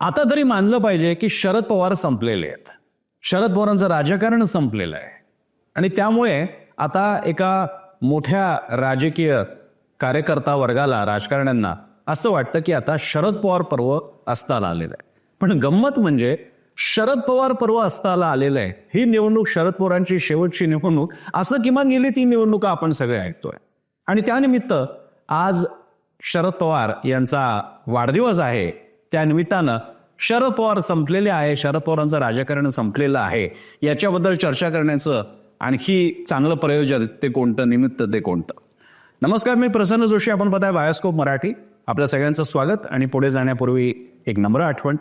आता तरी मानलं पाहिजे की शरद पवार संपलेले आहेत. शरद पवारांचं राजकारण संपलेलं आहे. आणि त्यामुळे आता एका मोठ्या राजकीय कार्यकर्ता वर्गाला राजकारण्यांना असं वाटतं की आता शरद पवार पर्व असताना आलेलं आहे. पण गंमत म्हणजे शरद पवार पर्व असताना आलेलं आहे. ही निवडणूक शरद पवारांची शेवटची निवडणूक असं किमान गेली ती निवडणुका आपण सगळे ऐकतोय. आणि त्यानिमित्त आज शरद पवार यांचा वाढदिवस आहे. त्या निमित्तानं शरद पवार संपलेले आहे. शरद पवारांचं राजकारण संपलेलं आहे. याच्याबद्दल चर्चा करण्याचं आणखी चांगलं प्रयोजन ते कोणतं निमित्त ते कोणतं? नमस्कार मी प्रसन्न जोशी. आपण पाहताय बायोस्कोप मराठी. आपल्या सगळ्यांचं स्वागत आणि पुढे जाण्यापूर्वी एक नम्र आठवण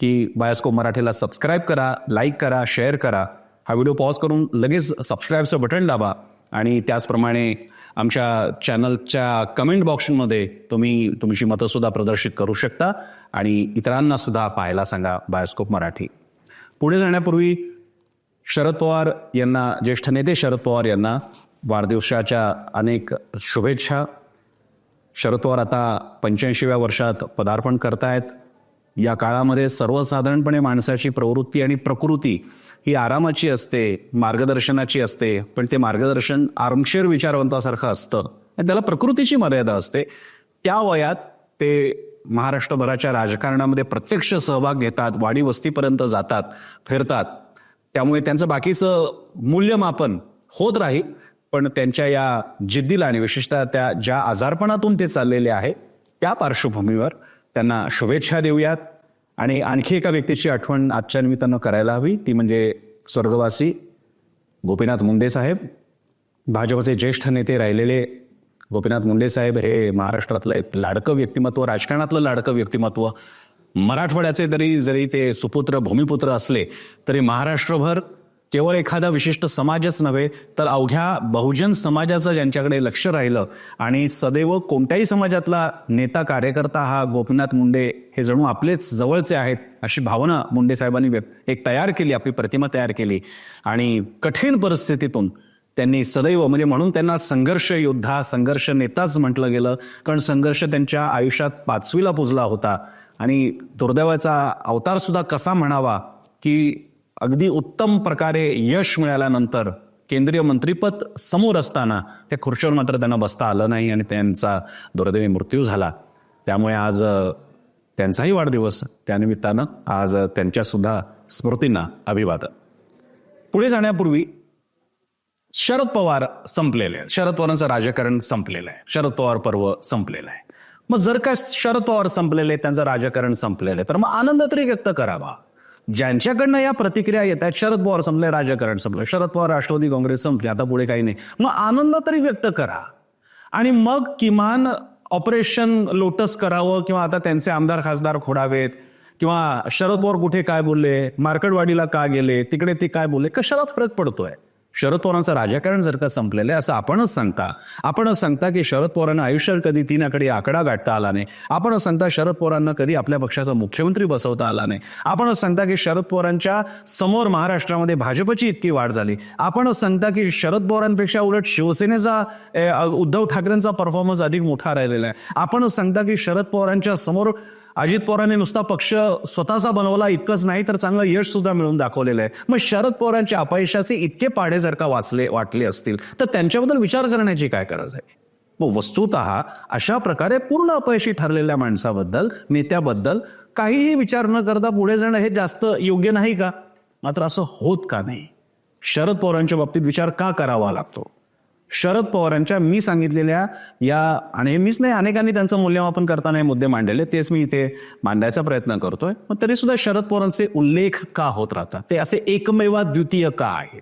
की बायोस्कोप मराठीला सबस्क्राईब करा लाईक करा शेअर करा. हा व्हिडिओ पॉज करून लगेच सबस्क्राईबचं बटन दाबा आणि त्याचप्रमाणे आमच्या चॅनलच्या कमेंट बॉक्समध्ये तुम्ही तुमची मतंसुद्धा प्रदर्शित करू शकता. आणि इतरांना सुद्धा पाहायला सांगा बायोस्कोप मराठी. पुढे जाण्यापूर्वी शरद पवार यांना ज्येष्ठ नेते शरद पवार यांना वाढदिवसाच्या अनेक शुभेच्छा. शरद पवार आता पंच्याऐंशीव्या वर्षात पदार्पण करतायत. या काळामध्ये सर्वसाधारणपणे माणसाची प्रवृत्ती आणि प्रकृती ही आरामाची असते मार्गदर्शनाची असते पण ते मार्गदर्शन आरामशेर विचारवंतासारखं असतं. आणि त्याला प्रकृतीची मर्यादा असते. त्या वयात ते महाराष्ट्रभराच्या राजकारणामध्ये प्रत्यक्ष सहभाग घेतात वाडी वस्तीपर्यंत जातात फिरतात. त्यामुळे त्यांचं बाकीचं मूल्यमापन होत राहील पण त्यांच्या या जिद्दीला आणि विशेषतः त्या ज्या आजारपणातून ते चाललेले आहे त्या पार्श्वभूमीवर त्यांना शुभेच्छा देऊयात. आणि आणखी एका व्यक्तीची आठवण आजच्या निमित्तानं करायला हवी ती म्हणजे स्वर्गवासी गोपीनाथ मुंडे साहेब. भाजपचे ज्येष्ठ नेते राहिलेले गोपीनाथ मुंडे साहेब हे महाराष्ट्रातलं एक लाडकं व्यक्तिमत्व राजकारणातलं लाडकं व्यक्तिमत्व. मराठवाड्याचे तरी जरी ते सुपुत्र भूमिपुत्र असले तरी महाराष्ट्रभर केवळ एखादा विशिष्ट समाजच नव्हे तर अवघ्या बहुजन समाजाचं ज्यांच्याकडे लक्ष राहिलं आणि सदैव कोणत्याही समाजातला नेता कार्यकर्ता हा गोपीनाथ मुंडे हे जणू आपलेच जवळचे आहेत अशी भावना मुंडे साहेबांनी एक तयार केली आपली प्रतिमा तयार केली. आणि कठीण परिस्थितीतून त्यांनी सदैव म्हणजे म्हणून त्यांना संघर्ष योद्धा संघर्ष नेताच म्हटलं गेलं. कारण संघर्ष त्यांच्या आयुष्यात पाचवीला पुजला होता. आणि दुर्दैवाचा अवतारसुद्धा कसा म्हणावा की अगदी उत्तम प्रकारे यश मिळाल्यानंतर केंद्रीय मंत्रीपद समोर असताना त्या खुर्चीवर मात्र त्यांना बसता आलं नाही आणि त्यांचा दुर्दैवी मृत्यू झाला. त्यामुळे आज त्यांचाही वाढदिवस त्यानिमित्तानं आज त्यांच्यासुद्धा स्मृतींना अभिवादन. पुढे जाण्यापूर्वी शरद पवार संपलेले आहेत. शरद पवारांचं राजकारण संपलेलं आहे. शरद पवार पर्व संपलेलं आहे. मग जर का शरद पवार संपलेले त्यांचं राजकारण संपलेलं आहे तर मग आनंद तरी व्यक्त करावा ज्यांच्याकडनं या प्रतिक्रिया येत आहेत शरद पवार संपले राजकारण संपलं. शरद पवार राष्ट्रवादी काँग्रेस संपले आता पुढे काही नाही. मग आनंद तरी व्यक्त करा. आणि मग किमान ऑपरेशन लोटस करावं किंवा आता त्यांचे आमदार खासदार खोडावेत किंवा शरद पवार कुठे काय बोलले मार्केटवाडीला का गेले तिकडे ते काय बोलले कशालाच फरक पडतोय. शरद पवारांचं राजकारण जर का संपलेलं आहे असं आपणच सांगता. आपणच सांगता की शरद पवारांना आयुष्यात कधी तीन आकडा गाठता आला नाही. आपणच सांगता शरद पवारांना कधी आपल्या पक्षाचा मुख्यमंत्री बसवता आला नाही. आपणच सांगता की शरद पवारांच्या समोर महाराष्ट्रामध्ये भाजपची इतकी वाढ झाली. आपणच सांगता की शरद पवारांपेक्षा उलट शिवसेनेचा उद्धव ठाकरेंचा परफॉर्मन्स अधिक मोठा राहिलेला आहे. आपणच सांगता की शरद पवारांच्या समोर अजित पवारांनी नुसता पक्ष स्वतःचा बनवला इतकंच नाही तर चांगलं यश सुद्धा मिळून दाखवलेलं आहे. मग शरद पवारांच्या अपयशाचे इतके पाढे जर का वाचले वाटले असतील तर त्यांच्याबद्दल विचार करण्याची काय गरज आहे? मग वस्तुत अशा प्रकारे पूर्ण अपयशी ठरलेल्या माणसाबद्दल नेत्याबद्दल काहीही विचार न करता पुढे जाणं हे जास्त योग्य नाही का? मात्र असं होत का नाही? शरद पवारांच्या बाबतीत विचार का करावा लागतो? शरद पवारांच्या मी सांगितलेल्या या आणि मीच नाही अनेकांनी त्यांचं मूल्यमापन करताना हे मुद्दे मांडलेले तेच मी इथे मांडायचा प्रयत्न करतोय. मग तरी सुद्धा शरद पवारांचे उल्लेख का होत राहतात? ते असे एकमेवा द्वितीय का आहेत?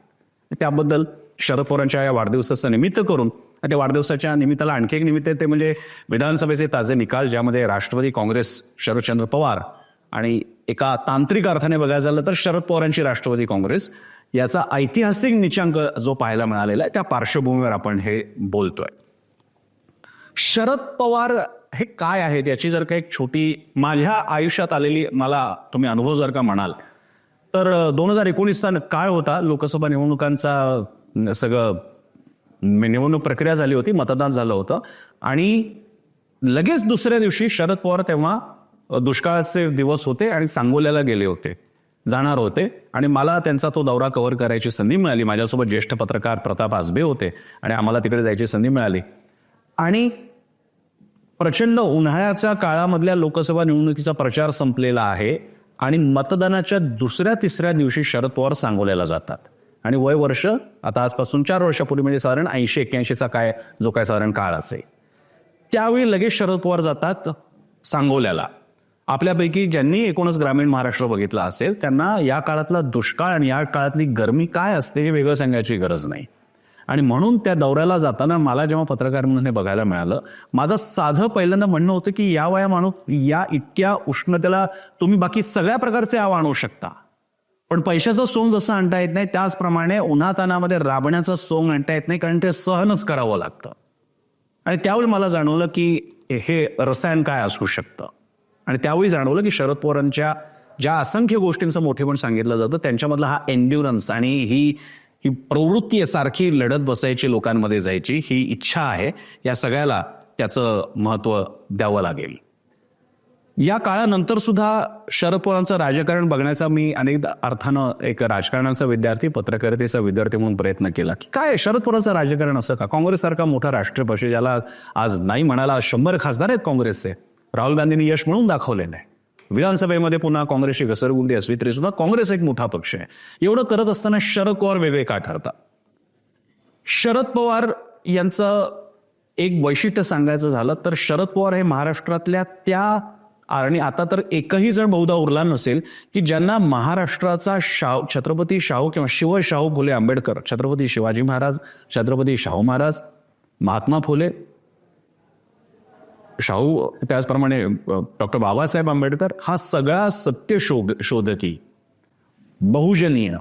त्याबद्दल शरद पवारांच्या या वाढदिवसाचं निमित्त करून त्या वाढदिवसाच्या निमित्ताला आणखी एक निमित्त आहे ते म्हणजे विधानसभेचे ताजे निकाल ज्यामध्ये राष्ट्रवादी काँग्रेस शरदचंद्र पवार आणि एका तांत्रिक अर्थाने बघायला झालं तर शरद पवारांची राष्ट्रवादी काँग्रेस याचा ऐतिहासिक निचांक जो पाहायला मिळालेला आहे त्या पार्श्वभूमीवर आपण हे बोलतोय. शरद पवार हे काय आहेत याची जर का एक छोटी माझ्या आयुष्यात आलेली मला तुम्ही अनुभव जर का म्हणाल तर दोन हजार एकोणीसचा काळ होता लोकसभा निवडणुकांचा सगळं निवडणूक प्रक्रिया झाली होती मतदान झालं होतं. आणि लगेच दुसऱ्या दिवशी शरद पवार तेव्हा दुष्काळाचे दिवस होते आणि सांगोल्याला गेले होते. जाणार होते आणि मला त्यांचा तो दौरा कव्हर करायची संधी मिळाली. माझ्यासोबत ज्येष्ठ पत्रकार प्रताप आजबे होते आणि आम्हाला तिकडे जायची संधी मिळाली. आणि प्रचंड उन्हाळ्याच्या काळामधल्या लोकसभा निवडणुकीचा प्रचार संपलेला आहे आणि मतदानाच्या दुसऱ्या तिसऱ्या दिवशी शरद पवार सांगोल्याला जातात. आणि वय वर्ष आता आजपासून चार वर्षापूर्वी म्हणजे साधारण ऐंशी एक्क्याऐंशीचा काय जो काय साधारण काळ असेल. त्यावेळी लगेच शरद पवार जातात सांगोल्याला. आपल्यापैकी ज्यांनी एकूणच ग्रामीण महाराष्ट्र बघितला असेल त्यांना या काळातला दुष्काळ आणि या काळातली गरमी काय असते हे वेगळं सांगायची गरज नाही. आणि म्हणून त्या दौऱ्याला जाताना मला जेव्हा पत्रकार म्हणून हे बघायला मिळालं माझं साधं पहिल्यांदा म्हणणं होतं की या वया माणूस या इतक्या उष्णतेला तुम्ही बाकी सगळ्या प्रकारचे आव आणू शकता. पण पैशाचं सोंग जसं आणता येत नाही त्याचप्रमाणे उन्हातानामध्ये राबण्याचं सोंग आणता येत नाही कारण ते सहनच करावं लागतं. आणि त्यावेळी मला जाणवलं की हे रसायन काय असू शकतं. आणि त्यावेळी जाणवलं की शरद पवारांच्या ज्या असंख्य गोष्टींचं मोठेपण सांगितलं जातं त्यांच्यामधला हा एन्ड्युरन्स आणि ही ही प्रवृत्ती आहे सारखी लढत बसायची लोकांमध्ये जायची ही इच्छा आहे. या सगळ्याला त्याचं महत्त्व द्यावं लागेल. या काळानंतर सुद्धा शरद पवारांचं राजकारण बघण्याचा मी अनेकदा अर्थानं एक राजकारणाचा विद्यार्थी पत्रकारितेचा विद्यार्थी म्हणून प्रयत्न केला. की काय शरद पवारांचं राजकारण असं का? काँग्रेससारखा मोठा राष्ट्रीय पक्ष ज्याला आज नाही म्हणाला शंभर खासदार आहेत काँग्रेसचे. राहुल गांधींनी यश म्हणून दाखवलेलं आहे विधानसभेमध्ये पुन्हा काँग्रेसची घसरगुंडी असली तरी सुद्धा काँग्रेस एक मोठा पक्ष आहे. एवढं करत असताना शरद पवार वेगळे का ठरतात? शरद पवार यांचं एक वैशिष्ट्य सांगायचं झालं तर शरद पवार हे महाराष्ट्रातल्या त्या आणि आता तर एकही जण बहुधा उरला नसेल की ज्यांना महाराष्ट्राचा शाहू छत्रपती शाहू किंवा शिव शाहू फुले आंबेडकर छत्रपती शिवाजी महाराज छत्रपती शाहू महाराज महात्मा फुले शाहू त्याचप्रमाणे डॉक्टर बाबासाहेब आंबेडकर हा सगळा सत्य शोध शोधकी बहुजनीय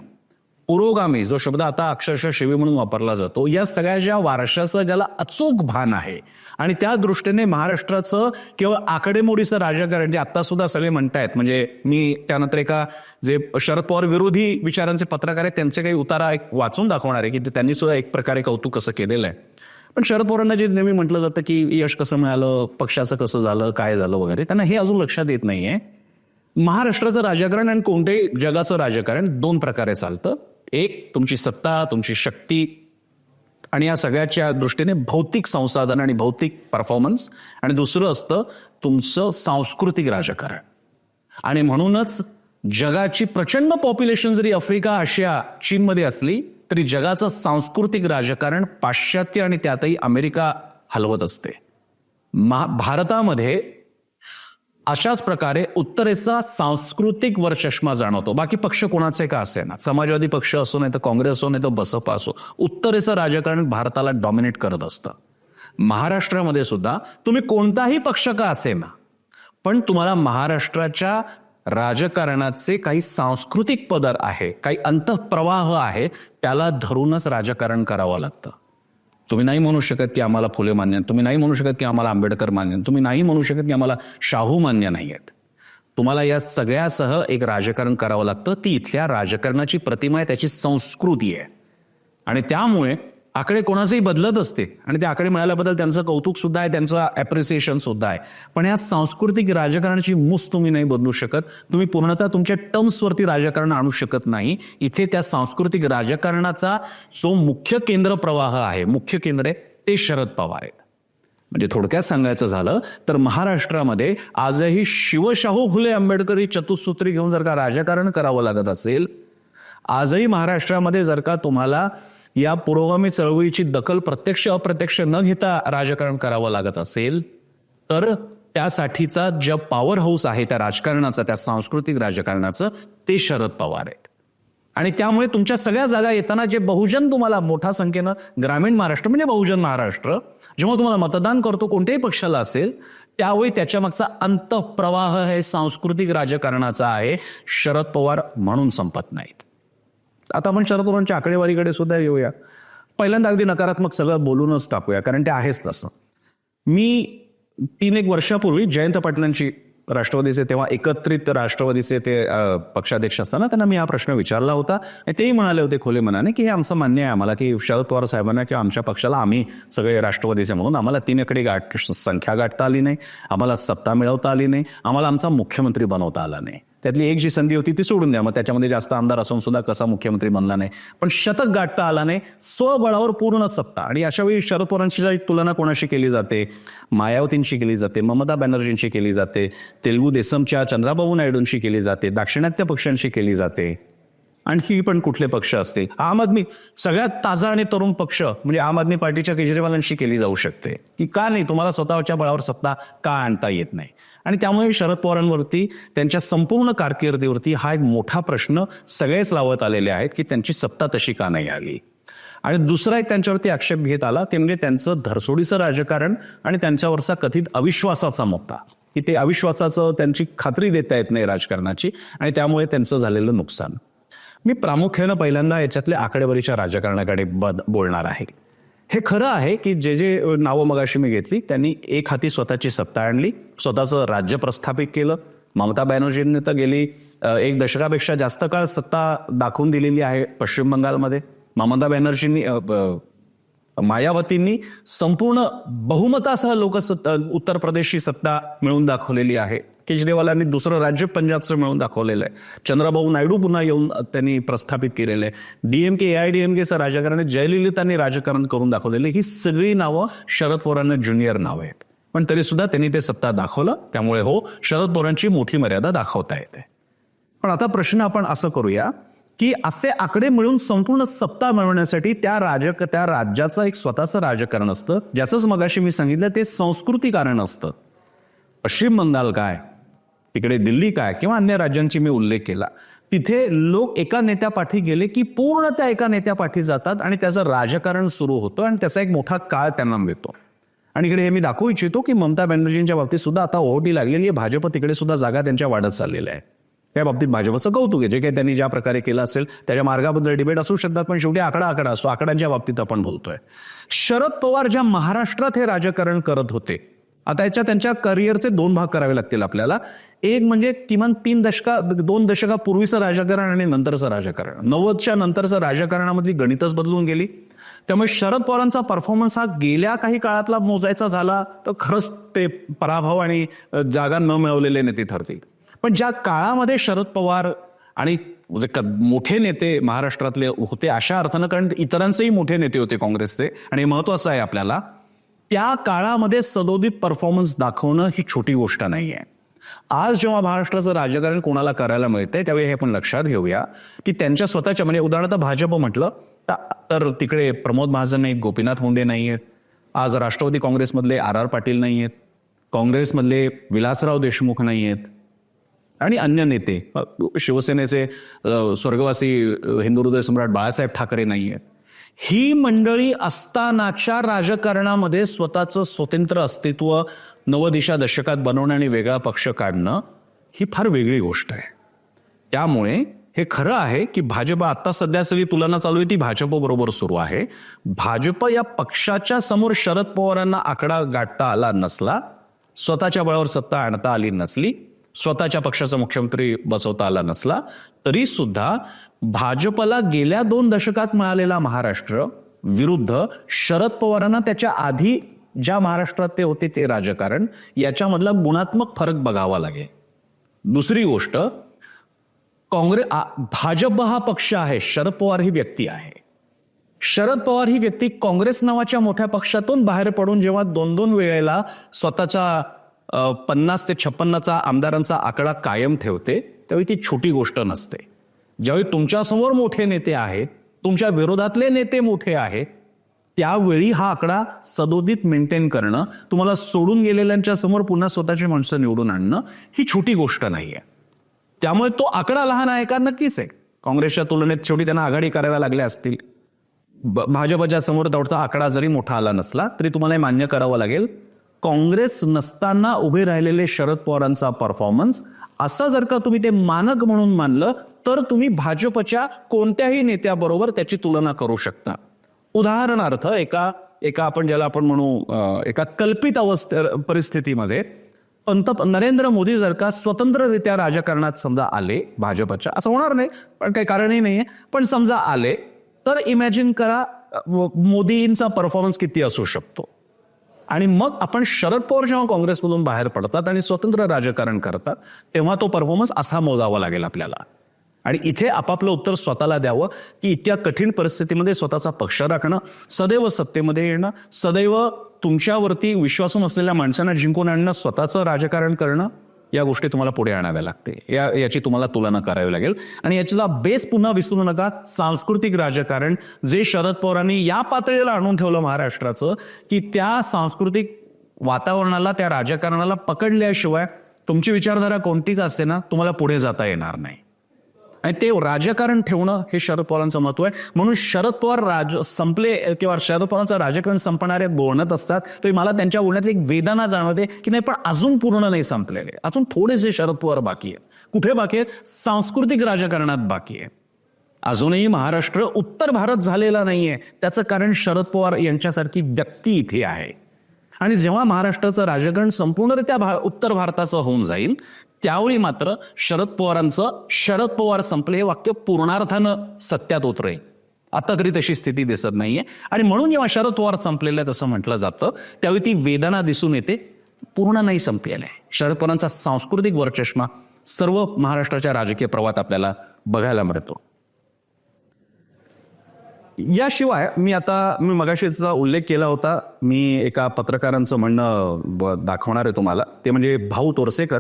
पुरोगामी जो शब्द आता अक्षरशः शिवी म्हणून वापरला जातो या सगळ्या ज्या वारशाचं ज्याला अचूक भान आहे आणि त्या दृष्टीने महाराष्ट्राचं केवळ आकडेमोडीचं राजकारण जे आता सुद्धा सगळे म्हणतायत म्हणजे मी त्यानंतर एका जे शरद पवार विरोधी विचारांचे पत्रकार आहेत त्यांचे काही उतारा एक वाचून दाखवणार आहे की त्यांनी सुद्धा एक प्रकारे कौतुक कसं केलेलं आहे. पण शरद पवारांना जे नेहमी म्हटलं जातं की यश कसं मिळालं पक्षाचं कसं झालं काय झालं वगैरे त्यांना हे अजून लक्षात येत नाहीये. महाराष्ट्राचं राजकारण आणि कोणत्याही जगाचं राजकारण दोन प्रकारे चालतं. एक तुमची सत्ता तुमची शक्ती आणि या सगळ्याच्या दृष्टीने भौतिक संसाधन आणि भौतिक परफॉर्मन्स आणि दुसरं असतं तुमचं सांस्कृतिक राजकारण. आणि म्हणूनच जगाची प्रचंड पॉप्युलेशन जरी आफ्रिका आशिया चीनमध्ये असली तरी जगाचं सांस्कृतिक राजकारण पाश्चात्य आणि त्यातही अमेरिका हलवत असते. महा भारतामध्ये अशाच प्रकारे उत्तरेचा सांस्कृतिक वरचष्मा जाणवतो. बाकी पक्ष कोणाचे का असे ना समाजवादी पक्ष असो नाही तर काँग्रेस असो नाही तर बसपा असो उत्तरेचं राजकारण भारताला डॉमिनेट करत असतं. महाराष्ट्रामध्ये सुद्धा तुम्ही कोणताही पक्ष का असे ना पण तुम्हाला महाराष्ट्राच्या राजकारणाचे काही सांस्कृतिक पदर आहे काही अंतःप्रवाह आहे त्याला धरूनच राजकारण करावं लागतं. तुम्ही नाही म्हणू शकत की आम्हाला फुले मान्य तुम्ही नाही म्हणू शकत की आम्हाला आंबेडकर मान्य तुम्ही नाही म्हणू शकत की आम्हाला शाहू मान्य नाही आहेत तुम्हाला या सगळ्यासह एक राजकारण करावं लागतं ती इथल्या राजकारणाची प्रतिमा आहे त्याची संस्कृती आहे. आणि त्यामुळे आकडे कोणाचेही बदलत असते आणि ते आकडे मिळाल्याबद्दल त्यांचं कौतुक सुद्धा आहे त्यांचं अप्रिसिएशन सुद्धा आहे. पण या सांस्कृतिक राजकारणाची मूस तुम्ही नाही बदलू शकत. तुम्ही पूर्णतः तुमच्या टर्म्सवरती राजकारण आणू शकत नाही. इथे त्या सांस्कृतिक राजकारणाचा जो मुख्य केंद्र प्रवाह आहे मुख्य केंद्र आहे ते शरद पवार आहेत. म्हणजे थोडक्यात सांगायचं झालं तर महाराष्ट्रामध्ये आजही शिवशाहू फुले आंबेडकर ही चतुसूत्री घेऊन जर का राजकारण करावं लागत असेल आजही महाराष्ट्रामध्ये जर का तुम्हाला या पुरोगामी चळवळीची दखल प्रत्यक्ष अप्रत्यक्ष न घेता राजकारण करावं लागत असेल तर त्यासाठीचा ज्या पॉवर हाऊस आहे त्या राजकारणाचा त्या सांस्कृतिक राजकारणाचं ते शरद पवार आहेत. आणि त्यामुळे तुमच्या सगळ्या जागा येताना जे बहुजन तुम्हाला मोठ्या संख्येनं ग्रामीण महाराष्ट्र म्हणजे बहुजन महाराष्ट्र जेव्हा तुम्हाला मतदान करतो कोणत्याही पक्षाला असेल त्यावेळी त्याच्या मागचा अंतप्रवाह हे सांस्कृतिक राजकारणाचा आहे. शरद पवार म्हणून संपत नाहीत. आता आपण शरद पवारांच्या आकडेवारीकडे सुद्धा येऊया. पहिल्यांदा अगदी नकारात्मक सगळं बोलूनच टाकूया कारण ते आहेच तसं. मी तीन एक वर्षापूर्वी जयंत पाटलांची राष्ट्रवादीचे तेव्हा एकत्रित राष्ट्रवादीचे ते पक्षाध्यक्ष असताना त्यांना मी हा प्रश्न विचारला होता. आणि तेही म्हणाले होते खुले मनाने की हे आमचं मान्य आहे आम्हाला की शरद पवार साहेबांना किंवा आमच्या पक्षाला आम्ही सगळे राष्ट्रवादीचे म्हणून आम्हाला तीन आकडी गाठ संख्या गाठता आली नाही आम्हाला सत्ता मिळवता आली नाही आम्हाला आमचा मुख्यमंत्री बनवता आला नाही. त्यातली एक जी संधी होती ती सोडून द्या. मग त्याच्यामध्ये जास्त आमदार असून सुद्धा कसा मुख्यमंत्री बनला नाही. पण शतक गाठता आला नाही स्वबळावर पूर्ण सत्ता. आणि अशा वेळी शरद पवारांची तुलना कोणाशी केली जाते? मायावतींशी केली जाते ममता बॅनर्जींशी केली जाते तेलगू देसमच्या चंद्राबाबू नायडूंशी केली जाते दाक्षिणात्य पक्षांशी केली जाते. आणखी पण कुठले पक्ष असतील. आम आदमी सगळ्यात ताजा आणि तरुण पक्ष म्हणजे आम आदमी पार्टीच्या केजरीवालांशी केली जाऊ शकते. की का नाही? तुम्हाला स्वतःच्या बळावर सत्ता का आणता येत नाही? आणि त्यामुळे शरद पवारांवरती त्यांच्या संपूर्ण कारकिर्दीवरती हा एक मोठा प्रश्न सगळेच लावत आलेले आहेत की त्यांची सत्ता तशी का नाही आली? आणि दुसरा एक त्यांच्यावरती आक्षेप घेत आला ते म्हणजे त्यांचं धरसोडीचं राजकारण आणि त्यांच्यावरचा कथित अविश्वासाचा मुद्दा. की ते अविश्वासाचं त्यांची खात्री देता येत नाही राजकारणाची आणि त्यामुळे त्यांचं झालेलं नुकसान. मी प्रामुख्यानं पहिल्यांदा याच्यातल्या आकडेवारीच्या राजकारणाकडे बद बोलणार आहे. हे खरं आहे की जे जे नावं मगाशी मी घेतली त्यांनी एक हाती स्वतःची सत्ता आणली स्वतःचं राज्य प्रस्थापित केलं. ममता बॅनर्जींनी तर गेली एक दशकापेक्षा जास्त काळ सत्ता दाखवून दिलेली आहे पश्चिम बंगालमध्ये. ममता बॅनर्जींनी मायावतींनी संपूर्ण बहुमतासह लोकसत्ता उत्तर प्रदेशची सत्ता मिळवून दाखवलेली आहे. केजरीवालांनी दुसरं राज्य पंजाबचं मिळून दाखवलेलं आहे. चंद्राबाबू नायडू पुन्हा येऊन त्यांनी प्रस्थापित केलेलं आहे. डीएमके एआयडीएमकेचं राजकारण जयललितांनी राजकारण करून दाखवलेलं आहे. ही सगळी नावं शरद पवारांना ज्युनियर नावं आहेत. पण तरी सुद्धा त्यांनी ते सत्ता दाखवलं. त्यामुळे हो शरद पवारांची मोठी मर्यादा दाखवता येते. पण आता प्रश्न आपण असं करूया की असे आकडे मिळून संपूर्ण सत्ता मिळवण्यासाठी त्या राजक त्या राज्याचं एक स्वतःचं राजकारण असतं. ज्याचंच मगाशी मी सांगितलं ते संस्कृती कारण असतं. पश्चिम बंगाल काय? तिकडे दिल्ली काय किंवा अन्य राज्यांची मी उल्लेख केला तिथे लोक एका नेत्यापाठी गेले की पूर्ण त्या एका नेत्यापाठी जातात आणि त्याचं राजकारण सुरू होतं आणि त्याचा एक मोठा काळ त्यांना मिळतो. आणि इकडे हे मी दाखवू इच्छितो की ममता बॅनर्जींच्या बाबतीत सुद्धा आता ओहोटी लागलेली आहे भाजप तिकडे सुद्धा जागा त्यांच्या वाढत चाललेल्या आहे त्या बाबतीत भाजपचं कौतुक आहे जे काही त्यांनी ज्या प्रकारे केलं असेल त्याच्या मार्गाबद्दल डिबेट असू शकतात पण शेवटी आकडा आकडा असतो आकड्यांच्या बाबतीत आपण बोलतोय. शरद पवार ज्या महाराष्ट्रात हे राजकारण करत होते आता याच्या त्यांच्या करिअरचे दोन भाग करावे लागतील आपल्याला. एक म्हणजे किमान तीन दशका दोन दशकापूर्वीचं राजकारण आणि नंतरचं राजकारण. नव्वदच्या नंतरचं राजकारणामधली गणितच बदलून गेली. त्यामुळे शरद पवारांचा परफॉर्मन्स हा गेल्या काही काळातला मोजायचा झाला तर खरंच ते पराभव आणि जागा न मिळवलेले नेते ठरतील. पण ज्या काळामध्ये शरद पवार आणि जे क- मोठे नेते महाराष्ट्रातले होते अशा अर्थानं कारण इतरांचेही मोठे नेते होते काँग्रेसचे आणि महत्वाचं आहे आपल्याला त्या काळामध्ये सदोदित परफॉर्मन्स दाखवणं ही छोटी गोष्ट नाही आहे आज जेव्हा महाराष्ट्राचं राजकारण कोणाला करायला मिळतंय त्यावेळी हे आपण लक्षात घेऊया की त्यांच्या स्वतःच्या म्हणजे उदाहरणार्थ भाजप म्हटलं तर तिकडे प्रमोद महाजन नाहीत गोपीनाथ मुंडे नाही आहेत आज राष्ट्रवादी काँग्रेसमधले आर आर पाटील नाही आहेत काँग्रेसमधले विलासराव देशमुख नाही आहेत आणि अन्य नेते शिवसेनेचे स्वर्गवासी हिंदू हृदय सम्राट बाळासाहेब ठाकरे नाही आहेत ही मंडळी असतानाच्या राजकारणामध्ये स्वतःचं स्वतंत्र अस्तित्व नवदिशा दशकात बनवणं आणि वेगळा पक्ष काढणं ही फार वेगळी गोष्ट आहे. त्यामुळे हे खरं आहे की भाजप आता सध्या सगळी तुलना चालू आहे ती भाजपबरोबर सुरू आहे. भाजप या पक्षाच्या समोर शरद पवारांना आकडा गाठता आला नसला स्वतःच्या बळावर सत्ता आणता आली नसली स्वतःच्या पक्षाचा मुख्यमंत्री बसवता आला नसला तरी सुद्धा भाजपला गेल्या दोन दशकात मिळालेला महाराष्ट्र विरुद्ध शरद पवारांना त्याच्या आधी ज्या महाराष्ट्रात ते होते ते राजकारण याच्यामधला गुणात्मक फरक बघावा लागेल. दुसरी गोष्ट काँग्रेस आ- भाजप हा पक्ष आहे शरद पवार ही व्यक्ती आहे. शरद पवार ही व्यक्ती काँग्रेस नावाच्या मोठ्या पक्षातून बाहेर पडून जेव्हा दोन दोन वेळेला स्वतःचा पन्नास ते छप्पन्नचा आमदारांचा आकडा कायम ठेवते त्यावेळी ती छोटी गोष्ट नसते. ज्यावेळी तुमच्यासमोर मोठे नेते आहेत तुमच्या विरोधातले नेते मोठे आहेत त्यावेळी हा आकडा सदोदित मेंटेन करणं तुम्हाला सोडून गेलेल्यांच्या समोर पुन्हा स्वतःची माणसं निवडून आणणं ही छोटी गोष्ट नाही आहे त्यामुळे तो आकडा लहान आहे का? नक्कीच आहे. काँग्रेसच्या तुलनेत शेवटी त्यांना आघाडी कराव्या लागल्या असतील. ब- भाजपच्या समोर तेवढा आकडा जरी मोठा आला नसला तरी तुम्हाला हे मान्य करावं लागेल. काँग्रेस नसताना उभे राहिलेले शरद पवारांचा परफॉर्मन्स असं जर का तुम्ही ते मानक म्हणून मानलं तर तुम्ही भाजपच्या कोणत्याही नेत्याबरोबर त्याची तुलना करू शकता. उदाहरणार्थ एका एका आपण ज्याला आपण म्हणू एका कल्पित अवस्थे परिस्थितीमध्ये पंतप नरेंद्र मोदी जर का स्वतंत्ररित्या राजकारणात समजा आले भाजपच्या असं होणार नाही पण काही कारणही नाही आहे पण समजा आले तर इमॅजिन करा मोदींचा परफॉर्मन्स किती असू शकतो. आणि मग आपण शरद पवार जेव्हा काँग्रेसमधून बाहेर पडतात आणि स्वतंत्र राजकारण करतात तेव्हा तो परफॉर्मन्स असा मोजावा लागेल आपल्याला. आणि इथे आपापलं उत्तर स्वतःला द्यावं की इतक्या कठीण परिस्थितीमध्ये स्वतःचा पक्ष राखणं सदैव सत्तेमध्ये येणं सदैव तुमच्यावरती विश्वासून असलेल्या माणसांना जिंकून आणणं स्वतःचं राजकारण करणं या गोष्टी तुम्हाला पुढे आणाव्या लागते या याची तुम्हाला तुलना करावी लागेल. आणि याच्याला बेस पुन्हा विसरू नका. सांस्कृतिक राजकारण जे शरद पवारांनी या पातळीला आणून ठेवलं महाराष्ट्राचं की त्या सांस्कृतिक वातावरणाला त्या राजकारणाला पकडल्याशिवाय तुमची विचारधारा कोणती का असते ना तुम्हाला पुढे जाता येणार नाही. आणि ते राजकारण ठेवणं हे शरद पवारांचं महत्त्व आहे. म्हणून शरद पवार राज संपले किंवा शरद पवारांचं राजकारण संपणारे बोलणत असतात. तर मला त्यांच्या बोलण्यात एक वेदना जाणवते की नाही पण अजून पूर्ण नाही संपलेले. अजून थोडेसे शरद पवार बाकी आहेत. कुठे बाकी आहेत? सांस्कृतिक राजकारणात बाकी आहे अजूनही महाराष्ट्र उत्तर भारत झालेला नाहीये. त्याचं कारण शरद पवार यांच्यासारखी व्यक्ती इथे आहे. आणि जेव्हा महाराष्ट्राचं राजकारण संपूर्णरित्या भा उत्तर भारताचं होऊन जाईल त्यावेळी मात्र शरद पवारांचं शरद पवार संपले हे वाक्य पूर्णार्थानं सत्यात उतरेल. आता तरी तशी स्थिती दिसत नाहीये. आणि म्हणून जेव्हा शरद पवार संपलेलं आहे तसं म्हटलं जातं त्यावेळी ती वेदना दिसून येते. पूर्ण नाही संपलेलं. आहे शरद पवारांचा सांस्कृतिक वरचष्मा सर्व महाराष्ट्राच्या राजकीय प्रवाहात आपल्याला बघायला मिळतो. याशिवाय मी आता मी मगाशीचा उल्लेख केला होता. मी एका पत्रकारांचं म्हणणं ब- दाखवणार आहे तुम्हाला. ते म्हणजे भाऊ तोरसेकर.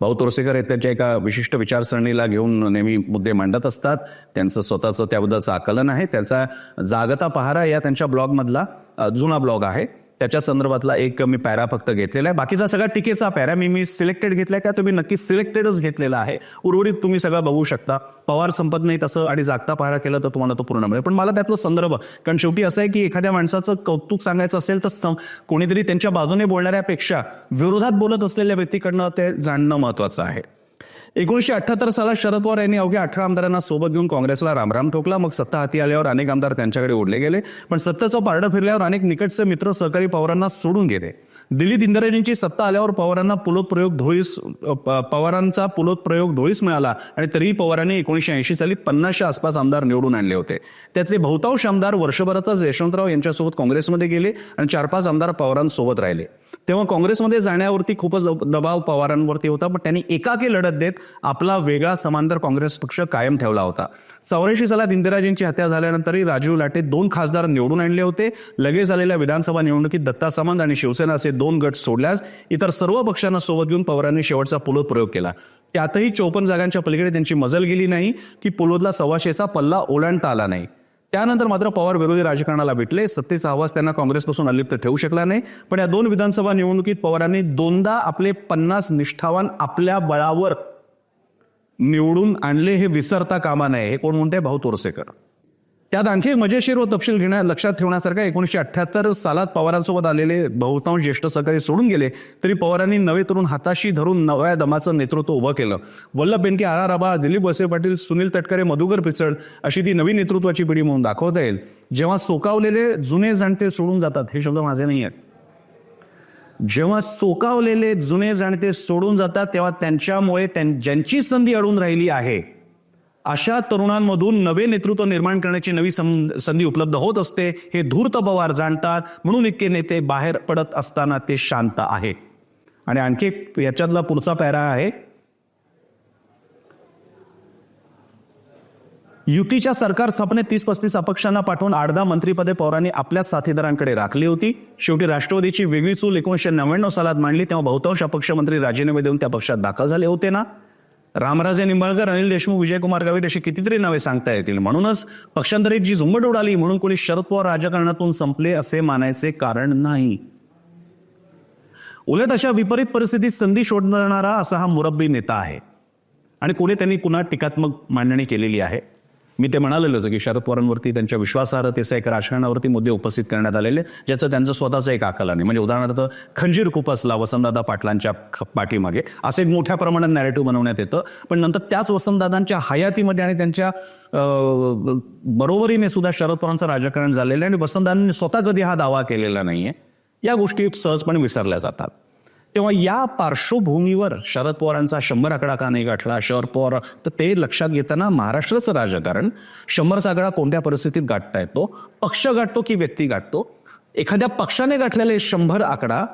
भाऊ तोरसेकर हे त्यांच्या एका विशिष्ट विचारसरणीला घेऊन नेहमी मुद्दे मांडत असतात. त्यांचं स्वतःचं त्याबद्दलचं आकलन आहे. त्याचा जागता पहारा या त्यांच्या ब्लॉगमधला जुना ब्लॉग आहे. त्याच्या संदर्भातला एक मी पॅरा फक्त घेतलेला आहे. बाकीचा सगळा टीकेचा पॅरा मी मी सिलेक्टेड घेतलाय का? तुम्ही नक्की सिलेक्टेडच घेतलेला आहे. उर्वरित तुम्ही सगळं बघू शकता. पवार संपत नाही तसं आणि जागता पहारा केला तर तुम्हाला तो पूर्ण मिळेल. पण मला त्यातलं संदर्भ कारण शेवटी असं आहे की एखाद्या माणसाचं कौतुक सांगायचं असेल तर सं- कोणीतरी त्यांच्या बाजूने बोलणाऱ्यापेक्षा विरोधात बोलत असलेल्या व्यक्तीकडनं ते जाणणं महत्वाचं आहे. एकोणीशे अठ्ठ्याहत्तर सालात शरद पवार यांनी अवघ्या अठरा आमदारांना सोबत घेऊन काँग्रेसला रामराम ठोकला. मग सत्ता हाती आल्यावर अनेक आमदार त्यांच्याकडे ओढले गेले. पण सत्तेचं पारडं फिरल्यावर अनेक निकटचे मित्र सहकारी पवारांना सोडून गेले. दिल्लीत इंदिराजींची सत्ता आल्यावर पवारांना पुलोत प्रयोग धोळीस प- पवारांचा पुलोत प्रयोग धोळीस मिळाला आणि तरीही पवारांनी एकोणीशे ऐंशी साली पन्नासच्या आसपास आमदार निवडून आणले होते. त्याचे बहुतांश आमदार वर्षभरातच यशवंतराव यांच्यासोबत काँग्रेसमध्ये गेले आणि चार पाच आमदार पवारांसोबत राहिले. तेव्हा काँग्रेसमध्ये जाण्यावरती खूपच दब- दबाव पवारांवरती होता पण त्यांनी एकाकी लढत देत आपला वेगळा समांतर काँग्रेस पक्ष कायम ठेवला होता. चौऱ्याऐंशी सालात इंदिराजींची हत्या झाल्यानंतरही राजीव लाटे दोन खासदार निवडून आणले होते. लगेच झालेल्या विधानसभा निवडणुकीत दत्ता सामंत आणि शिवसेना असे दोन गट सोडल्यास इतर सर्व पक्षांना सोबत घेऊन पवारांनी शेवटचा पुलोद प्रयोग केला. त्यातही चौपन्न जागांच्या पलीकडे त्यांची मजल गेली नाही की पुलोदला सव्वाशेचा पल्ला ओलांडता आला नाही. त्यानंतर मात्र पवार विरोधी राजकारणाला भेटले. सत्तेचा आवाज त्यांना काँग्रेसपासून अलिप्त ठेवू शकला नाही. पण या दोन विधानसभा निवडणुकीत पवारांनी दोनदा आपले पन्नास निष्ठावान आपल्या बळावर निवडून आणले हे विसरता कामा नये. हे कोण म्हणते भाऊ तोरसेकर. त्यात आणखी एक मजेशीर व तपशील घेण्या लक्षात ठेवण्यासारखा एकोणीसशे अठ्ठ्याहत्तर सालात पवारांसोबत आलेले बहुतांश ज्येष्ठ सहकारी सोडून गेले तरी पवारांनी नवे तरुण हाताशी धरून नव्या दमाचं नेतृत्व उभं केलं. वल्लभ बेनके आर आर आबा दिलीप वसे पाटील सुनील तटकरे मधुकर पिचड अशी ती नवी नेतृत्वाची पिढी म्हणून दाखवता येईल. जेव्हा सोकावलेले जुने जाणते सोडून जातात हे शब्द माझे नाही आहेत जेव्हा सोकावलेले जुने जाणते सोडून जातात तेव्हा त्यांच्यामुळे त्यां- ज्यांची संधी अडून राहिली आहे अशा तरुणांमधून नवे नेतृत्व निर्माण करण्याची नवी सं- संधी उपलब्ध होत असते हे धूर्त पवार जाणतात. म्हणून इतके नेते बाहेर पडत असताना ते शांत आहे आणि आणखी याच्यातला पुढचा पॅरा आहे. युतीच्या सरकार स्थापनेत तीस पस्तीस अपक्षांना पाठवून आठ मंत्रीपदे पवारांनी आपल्याच साथीदारांकडे राखली होती. शेवटी राष्ट्रवादीची वेगळी चूल एकोणीशे नव्याण्णव सालात मांडली तेव्हा बहुतांश अपक्ष मंत्री राजीनामे देऊन त्या पक्षात दाखल झाले होते ना? रामराजे निंबाळकर अनिल देशमुख विजयकुमार गावित अशी कितीतरी नावे सांगता येतील. म्हणूनच पक्षांतरीत जी झुंबड उडाली म्हणून कोणी शरद पवार राजकारणातून संपले असे मानायचे कारण नाही. उलट अशा विपरीत परिस्थितीत संधी शोधणारा असा हा मुरब्बी नेता आहे. आणि कोणी त्यांनी पुन्हा टीकात्मक मांडणी केलेली आहे? मी ते म्हणालेलोच की शरद पवारांवरती त्यांच्या विश्वासार्हतेचा एक राजकारणावरती मुद्दे उपस्थित करण्यात आलेले ज्याचं त्यांचं स्वतःचं एक आकलन आहे. म्हणजे उदाहरणार्थ खंजीर खूप असला वसंतदादा पाटलांच्या पाठीमागे असं एक मोठ्या प्रमाणात नॅरेटिव्ह बनवण्यात येतं. पण नंतर त्याच वसंतदादांच्या हयातीमध्ये आणि त्यांच्या बरोबरीने सुद्धा शरद पवारांचं राजकारण झालेलं आहे आणि वसंतदादांनी स्वतः कधी हा दावा केलेला नाहीये या गोष्टी सहजपणे विसरल्या जातात. तेव्हा या पार्श्वभूमीवर शरद पवारांचा शंभर आकडा का नाही गाठला? शरद पवार तर ते लक्षात घेताना महाराष्ट्राचं राजकारण. शंभरचा आकडा कोणत्या परिस्थितीत गाठता येतो? पक्ष गाठतो की व्यक्ती गाठतो? एखाद्या पक्षाने गाठलेले शंभर आकडा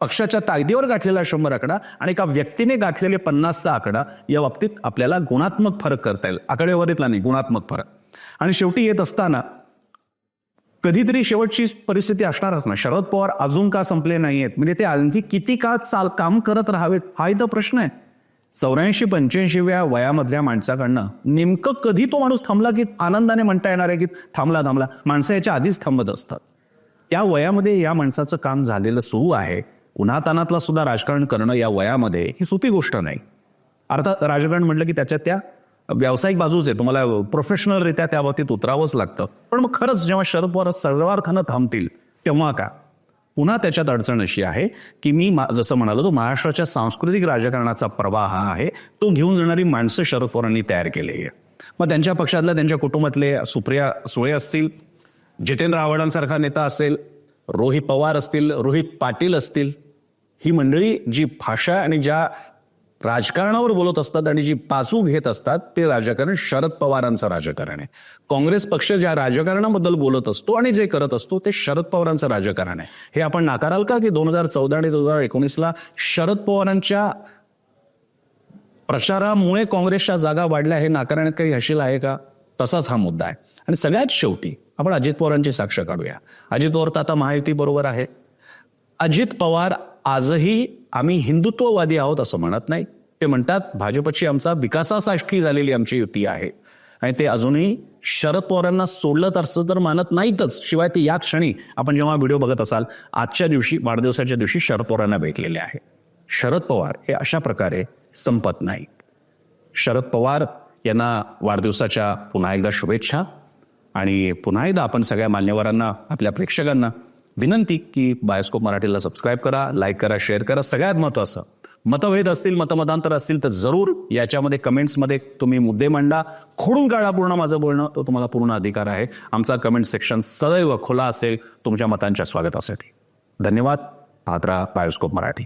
पक्षाच्या ताकदीवर गाठलेला शंभर आकडा आणि एका व्यक्तीने गाठलेले पन्नासचा आकडा या बाबतीत आपल्याला गुणात्मक फरक करता येईल. आकडेवारीतला नाही गुणात्मक फरक. आणि शेवटी येत असताना कधीतरी शेवटची परिस्थिती असणारच ना. शरद पवार अजून का संपले नाहीयेत? म्हणजे ते आणखी किती काळ चाल काम करत राहावेत? हा इथं प्रश्न आहे. चौऱ्याऐंशी पंच्याऐंशीव्या वयामधल्या माणसाकडनं नेमकं कधी तो माणूस थांबला की आनंदाने म्हणता येणार आहे की थांबला थांबला? माणसं याच्या आधीच थांबत असतात. त्या वयामध्ये या माणसाचं काम झालेलं सुरू आहे. उन्हातानातला सुद्धा राजकारण करणं या वयामध्ये ही सोपी गोष्ट नाही. अर्थात राजकारण म्हटलं की त्याच्यात त्या व्यावसायिक बाजूच आहे. तुम्हाला प्रोफेशनलरित्या त्या बाबतीत उतरावंच लागतं. पण मग खरंच जेव्हा शरद पवार सर्वार्थानं थांबतील तेव्हा का? पुन्हा त्याच्यात अडचण अशी आहे की मी मा- जसं म्हणालो तो महाराष्ट्राच्या सांस्कृतिक राजकारणाचा प्रवाह हा आहे. तो घेऊन जाणारी माणसं शरद पवारांनी तयार केलेली आहे मग त्यांच्या पक्षातल्या त्यांच्या कुटुंबातले सुप्रिया सुळे असतील जितेंद्र आव्हाडांसारखा नेता असेल रोहित पवार असतील रोहित पाटील असतील ही मंडळी जी भाषा आणि ज्या राजकारणावर बोलत असतात आणि जी पासू घेत असतात ते राजकारण शरद पवारांचं राजकारण आहे. काँग्रेस पक्ष ज्या राजकारणाबद्दल बोलत असतो आणि जे करत असतो ते शरद पवारांचं राजकारण आहे. हे आपण नाकाराल का की दोन हजार चौदा आणि दोन हजार एकोणीसला शरद पवारांच्या प्रचारामुळे काँग्रेसच्या जागा वाढल्या हे नाकारण्यात काही हशील आहे का? तसाच हा मुद्दा आहे. आणि सगळ्यात शेवटी आपण अजित पवारांची साक्ष काढूया. अजित पवार तर आता महायुती बरोबर आहे. अजित पवार आजही आम्ही हिंदुत्ववादी आहोत असं म्हणत नाही ते म्हणतात भाजपची आमचा विकासासाठी झालेली आमची युती आहे. आणि ते अजूनही शरद पवारांना सोडलं तर असं तर मानत नाहीतच. शिवाय ते या क्षणी आपण जेव्हा व्हिडिओ बघत असाल आजच्या दिवशी वाढदिवसाच्या दिवशी शरद पवारांना भेटलेले आहे. शरद पवार हे अशा प्रकारे संपत नाही. शरद पवार यांना वाढदिवसाच्या पुन्हा एकदा शुभेच्छा. आणि पुन्हा एकदा आपण सगळ्या मान्यवरांना आपल्या प्रेक्षकांना विनंती की बायोस्कोप मराठीला सबस्क्राईब करा लाईक करा शेअर करा सगळ्यात महत्त्वाचं मतभेद असतील मतमतांतर असतील तर जरूर याच्यामध्ये कमेंट्समध्ये तुम्ही मुद्दे मांडा. खोडून काढा पूर्ण माझं बोलणं तो तुम्हाला पूर्ण अधिकार आहे. आमचा कमेंट सेक्शन सदैव खुला असेल. तुमच्या मतांच्या स्वागतासाठी. धन्यवाद. आदरा बायोस्कोप मराठी.